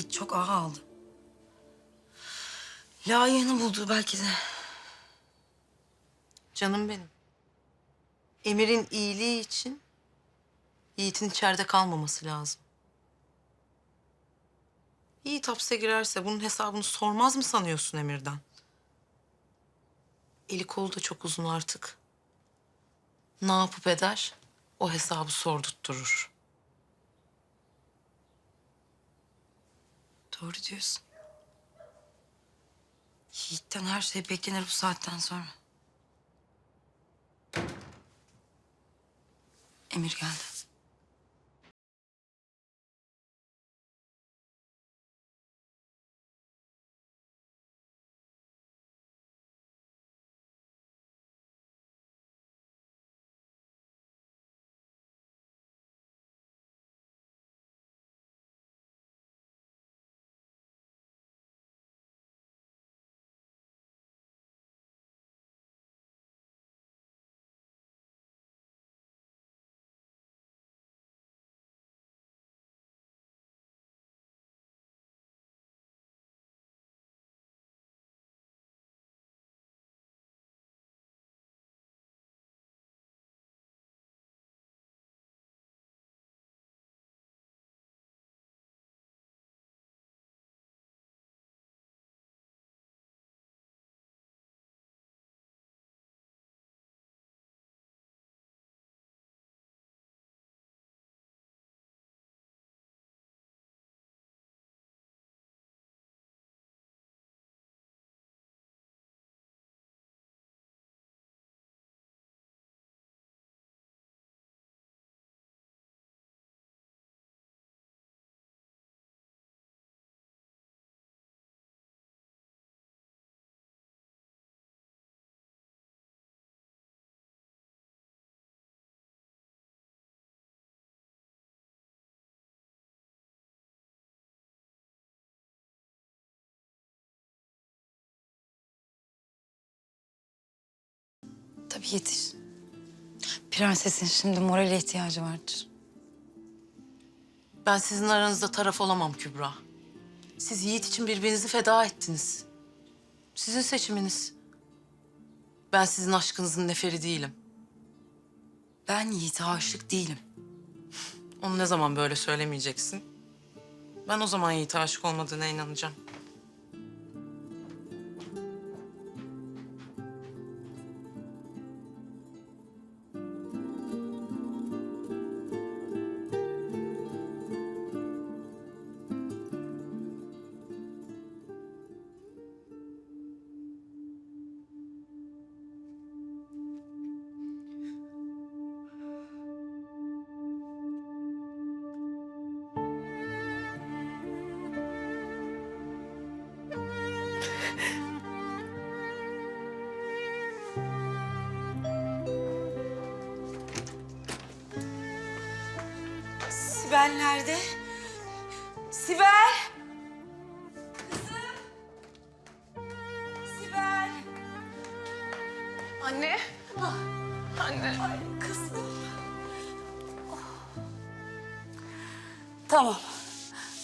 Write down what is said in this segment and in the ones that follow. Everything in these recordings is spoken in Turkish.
çok ağır aldı. Layığını buldu belki de. Canım benim. Emir'in iyiliği için Yiğit'in içeride kalmaması lazım. Yiğit hapse girerse bunun hesabını sormaz mı sanıyorsun Emir'den? Eli kolu da çok uzun artık. Ne yapıp eder? O hesabı sordurtturur. Doğru diyorsun. Yiğit'ten her şey beklenir bu saatten sonra. Emir geldi. Tabii yetiş. Prensesin şimdi morale ihtiyacı vardır. Ben sizin aranızda taraf olamam Kübra. Siz Yiğit için birbirinizi feda ettiniz. Sizin seçiminiz. Ben sizin aşkınızın neferi değilim. Ben Yiğit'e aşık değilim. Onu ne zaman böyle söylemeyeceksin? Ben o zaman Yiğit'e aşık olmadığına inanacağım. Sibel nerede? Sibel! Kızım! Sibel! Anne. Anne. Ay kızım. Oh. Tamam.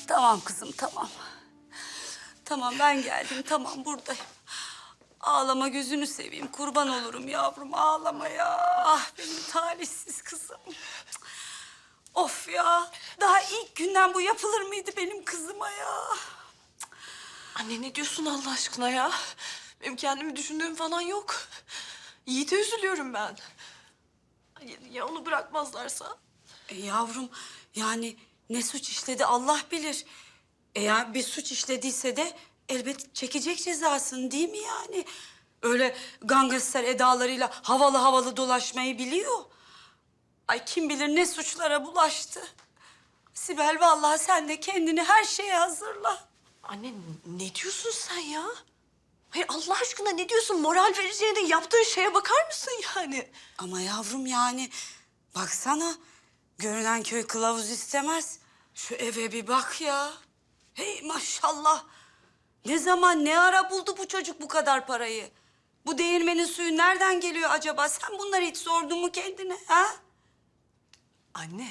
Tamam kızım tamam. Tamam ben geldim tamam buradayım. Ağlama gözünü seveyim kurban olurum yavrum ağlama ya. Ah benim talihsiz kızım. Of ya daha ilk günden bu yapılır mıydı benim kızıma ya? Anne ne diyorsun Allah aşkına ya? Benim kendimi düşündüğüm falan yok. Yiğit'e üzülüyorum ben. Ya, ya onu bırakmazlarsa? E yavrum yani ne suç işledi Allah bilir. Eğer bir suç işlediyse de elbet çekecek cezasını değil mi yani? Öyle gangster edalarıyla havalı havalı dolaşmayı biliyor. Ay kim bilir ne suçlara bulaştı. Sibel vallahi sen de kendini her şeye hazırla. Anne ne diyorsun sen ya? Hayır Allah aşkına ne diyorsun? Moral vereceğine yaptığın şeye bakar mısın yani? Ama yavrum yani baksana görünen köy kılavuz istemez. Şu eve bir bak ya. Hey maşallah. Ne zaman ne ara buldu bu çocuk bu kadar parayı? Bu değirmenin suyu nereden geliyor acaba? Sen bunları hiç sordun mu kendine ha? Anne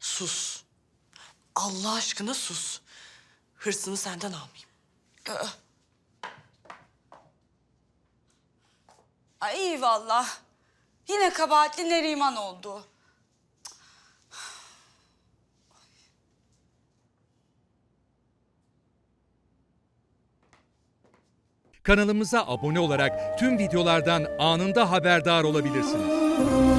sus. Allah aşkına sus. hırsını senden almayayım. Ay iyi vallah. Yine kabahatli Neriman oldu. Kanalımıza abone olarak tüm videolardan anında haberdar olabilirsiniz.